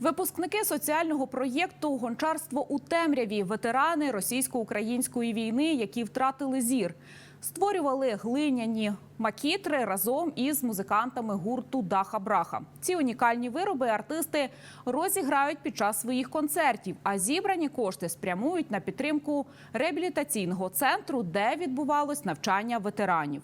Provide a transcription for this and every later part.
Випускники соціального проєкту Гончарство у темряві ветерани російсько-української війни, які втратили зір, створювали глиняні макітри разом із музикантами гурту Даха Браха. Ці унікальні вироби артисти розіграють під час своїх концертів, а зібрані кошти спрямують на підтримку реабілітаційного центру, де відбувалось навчання ветеранів.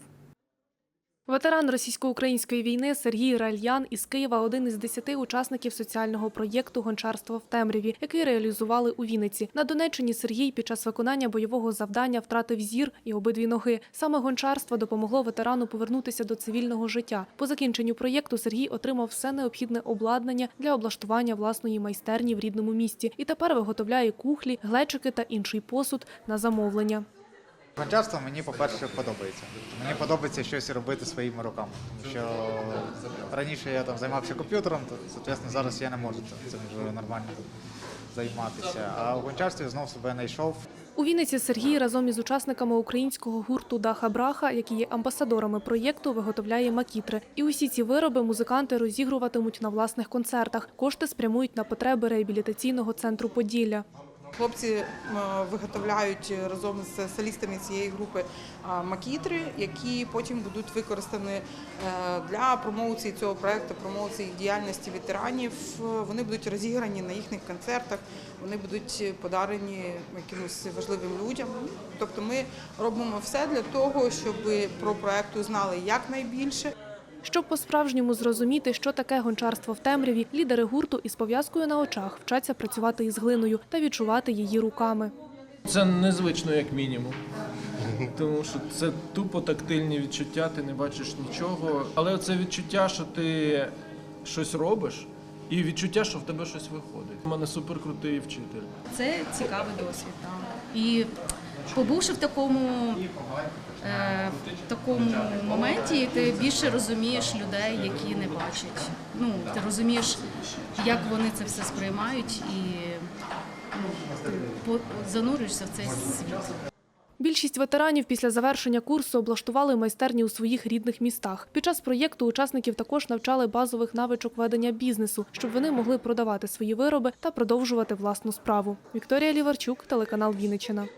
Ветеран російсько-української війни Сергій Ральян із Києва один із десяти учасників соціального проєкту Гончарство в темряві, який реалізували у Вінниці. На Донеччині Сергій під час виконання бойового завдання втратив зір і обидві ноги. Саме гончарство допомогло ветерану повернутися до цивільного життя. По закінченню проєкту Сергій отримав все необхідне обладнання для облаштування власної майстерні в рідному місті і тепер виготовляє кухлі, глечики та інший посуд на замовлення. Гончарство мені, по-перше, подобається. Мені подобається щось робити своїми руками. Тому що раніше я там займався комп'ютером, то соответственно, зараз я не можу цим вже нормально займатися. А в гончарстві знов себе знайшов. У Вінниці Сергій разом із учасниками українського гурту Даха Браха, які є амбасадорами проєкту, виготовляє макітри. І усі ці вироби музиканти розігруватимуть на власних концертах. Кошти спрямують на потреби реабілітаційного центру Поділля. Хлопці е, виготовляють разом з солістами цієї групи е, макітри, які потім будуть використані е, для промоції цього проекту, промоції діяльності ветеранів. Вони будуть розіграні на їхніх концертах, вони будуть подарені якимось важливим людям. Тобто ми робимо все для того, щоб про проект узнали якнайбільше. Щоб по-справжньому зрозуміти, що таке гончарство в темряві, лідери гурту із пов'язкою на очах вчаться працювати із глиною та відчувати її руками. Це незвично, як мінімум. Тому що це тупо тактильні відчуття, ти не бачиш нічого. Але це відчуття, що ти щось робиш, і відчуття, що в тебе щось виходить. У мене суперкрутий вчитель. Це цікавий досвід. Так. І побувши в такому, е, в такому моменті, ти більше розумієш людей, які не бачать. Ну, ти розумієш, як вони це все сприймають, і ну, ти занурюєшся в цей світ. Більшість ветеранів після завершення курсу облаштували майстерні у своїх рідних містах. Під час проєкту учасників також навчали базових навичок ведення бізнесу, щоб вони могли продавати свої вироби та продовжувати власну справу. Вікторія Ліварчук, телеканал Вінниччина.